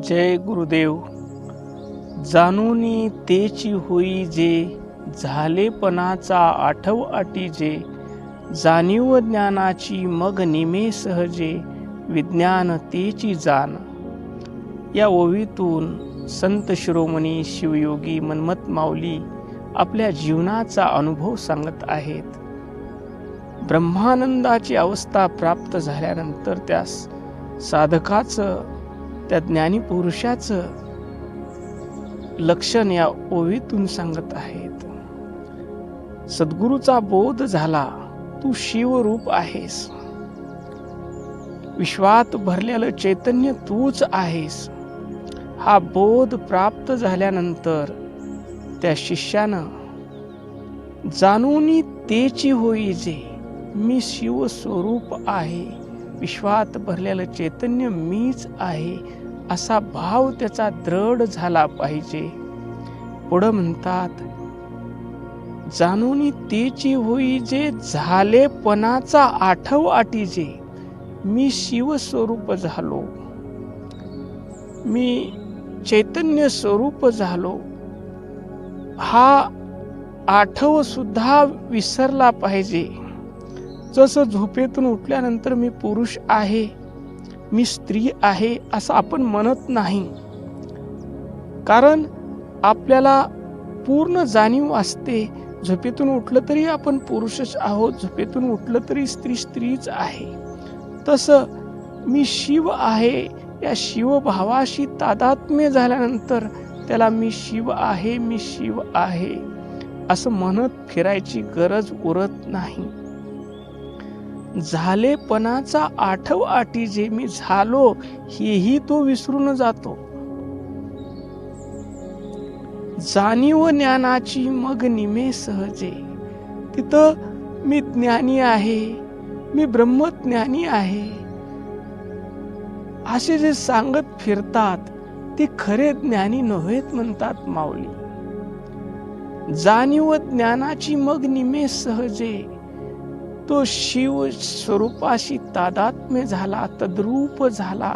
जय गुरुदेव. जाणूनी तेची होई जे झालेपणाचा आठव आटी जे जाणीव ज्ञानाची मग निमे सहजे विज्ञान तेची जाण. या ओवीतून संत शिरोमणी शिवयोगी मन्मत माऊली आपल्या जीवनाचा अनुभव सांगत आहेत. ब्रह्मानंदाची अवस्था प्राप्त झाल्यानंतर त्यास साधकाचं त्या ज्ञानीपुरुषाचं लक्षण या ओवीतून सांगत आहेत. सद्गुरूचा बोध झाला तू शिवरूप आहेस. विश्वात भरलेलं चैतन्य तूच आहेस. हा बोध प्राप्त झाल्यानंतर त्या शिष्यानं जाणून तेची होई जे मी शिव स्वरूप आहे. विश्वात भरलेलं चैतन्य मीच आहे. असा भाव त्याचा दृढ झाला पाहिजे. पुढं म्हणतात जाणून तेची होई जे झालेपणाचा आठव आटीजे मी शिवस्वरूप झालो. मी चैतन्य स्वरूप झालो. हा आठव सुद्धा विसरला पाहिजे. जसं झोपेतून उठल्यानंतर मी पुरुष आहे मी स्त्री आहे असं आपण म्हणत नाही. कारण आपल्याला पूर्ण जाणीव असते झोपेतून उठलं तरी आपण पुरुषच आहोत झोपेतून उठलं तरी स्त्री स्त्रीच आहे. तसं मी शिव आहे या शिवभावाशी तादात्म्य झाल्यानंतर त्याला मी शिव आहे मी शिव आहे असं म्हणत फिरायची गरज उरत नाही. झालेपणाचा आठव आठी जे मी झालो हेही तो विसरून जातो. जाणीव ज्ञानाची मग निमे सहजे. तिथं मी ज्ञानी आहे मी ब्रह्मज्ञानी आहे. असे जे सांगत फिरतात ते खरे ज्ञानी नव्हेत म्हणतात माऊली. जाणीव ज्ञानाची मग निमे सहजे. तो शिव स्वरूपाशी तादात्म्य झाला तद्रूप झाला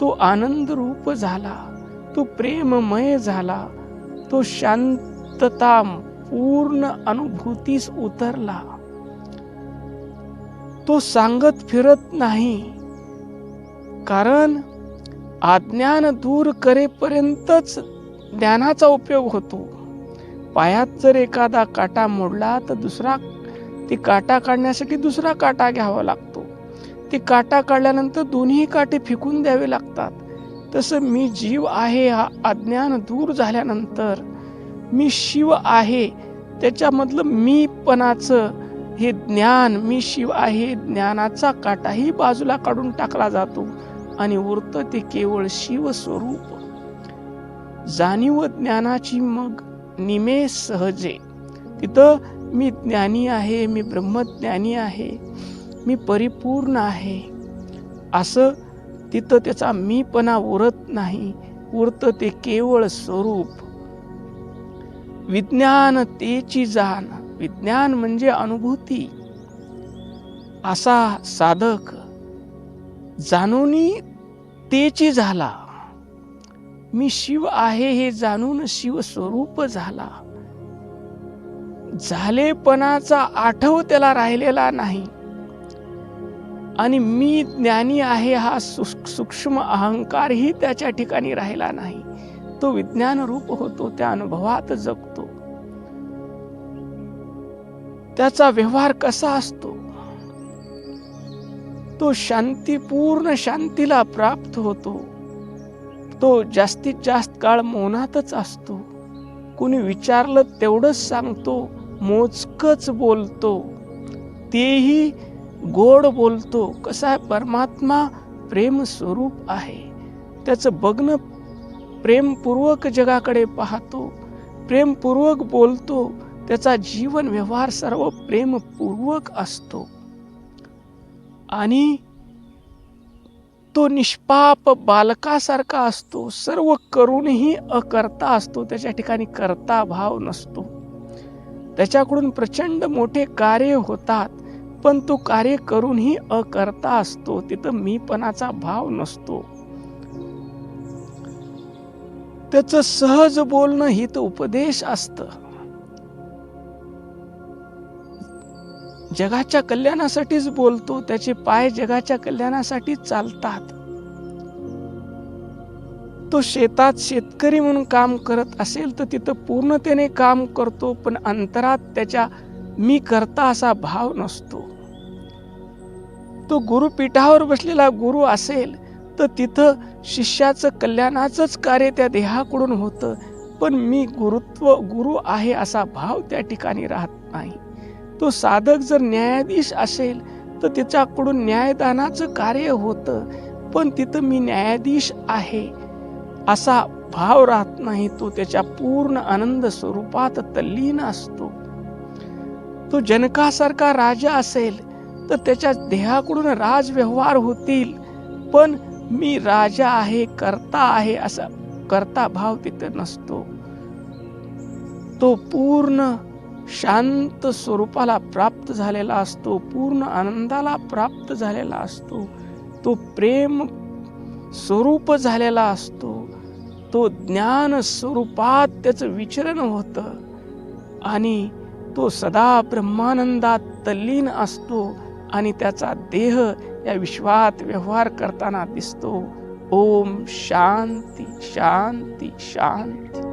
तो आनंद रूप झाला तो प्रेममय झाला तो शांतता पूर्ण अनुभूतीस उतरला. तो सांगत फिरत नाही कारण अज्ञान दूर करेपर्यंतच ज्ञानाचा उपयोग होतो. पायात जर एखादा काटा मोडला तर दुसरा ती काटा काढण्यासाठी दुसरा काटा घ्यावा लागतो. ती काटा काढल्यानंतर दोन्ही काटे फेकून द्यावे लागतात. तसं मी जीव आहे हा अज्ञान दूर झाल्यानंतर मी शिव आहे त्याच्यामधलं मीपणाचं हे ज्ञान मी शिव आहे ज्ञानाचा काटाही बाजूला काढून टाकला जातो आणि उरतं ते केवळ शिव स्वरूप जाणीव ज्ञानाची मग निमे सहजे. तिथं मी ज्ञानी आहे मी ब्रह्मज्ञानी आहे मी परिपूर्ण आहे. असं तिथं त्याचा मीपणा उरत नाही उरतं ते केवळ स्वरूप. विज्ञान तेची जाण विज्ञान म्हणजे अनुभूती. असा साधक जाणूनी तेची झाला. मी शिव आहे हे जाणून शिव स्वरूप झाला. झालेपणाचा आठव त्याला राहिलेला नाही. आणि मी ज्ञानी आहे हा सूक्ष्म अहंकारही त्याच्या ठिकाणी राहिला नाही. तो विज्ञान रूप होतो त्या अनुभवात जगतो. त्याचा व्यवहार कसा असतो? तो शांतीपूर्ण शांतीला प्राप्त होतो. तो जास्तीत जास्त काळ मौनातच असतो. कुणी विचारलं तेवढंच सांगतो. मोजकच बोलतो. तेही गोड बोलतो. कसा आहे परमात्मा प्रेम स्वरूप आहे. त्याचं बघणं प्रेमपूर्वक जगाकडे पाहतो. प्रेमपूर्वक बोलतो. त्याचा जीवन व्यवहार सर्व प्रेमपूर्वक असतो. आणि तो निष्पाप बालकासारखा असतो. सर्व करूनही अकर्ता असतो. त्याच्या ठिकाणी कर्ता भाव नसतो. त्याच्याकडून प्रचंड मोठे कार्य होतात पण तो कार्य करूनही अकर्ता असतो. तिथं मीपणाचा भाव नसतो. त्याचं सहज बोलणं ही तर उपदेश असत. जगाच्या कल्याणासाठीच बोलतो त्याचे पाय जगाच्या कल्याणासाठीच चालतात. तो शेतात शेतकरी म्हणून काम करत असेल तर तिथं पूर्णतेने काम करतो पण अंतरात त्याच्या मी करता असा भाव नसतो. तो गुरुपीठावर बसलेला गुरु असेल तर तिथं शिष्याचं कल्याणाचंच कार्य त्या देहाकडून होतं पण मी गुरुत्व गुरु आहे असा भाव त्या ठिकाणी राहत नाही. तो साधक जर न्यायाधीश असेल तर त्याच्याकडून न्यायदानाचं कार्य होतं पण तिथं मी न्यायाधीश आहे. असा भाव राहत नाही तो त्याच्या पूर्ण आनंद स्वरूपात तल्लीन असतो. तो जनकासारखा राजा असेल तर त्याच्या देहाकडून राजव्यवहार होतील. पण मी राजा आहे करता आहे असा करता भाव तिथे नसतो. तो पूर्ण शांत स्वरूपाला प्राप्त झालेला असतो पूर्ण आनंदाला प्राप्त झालेला असतो. तो प्रेम स्वरूप झालेला असतो. तो ज्ञान स्वरूपात त्याचं विचरण होतं. आणि तो सदा ब्रह्मानंदात तल्लीन असतो आणि त्याचा देह या विश्वात व्यवहार करताना दिसतो. ओम शांती शांती शांती.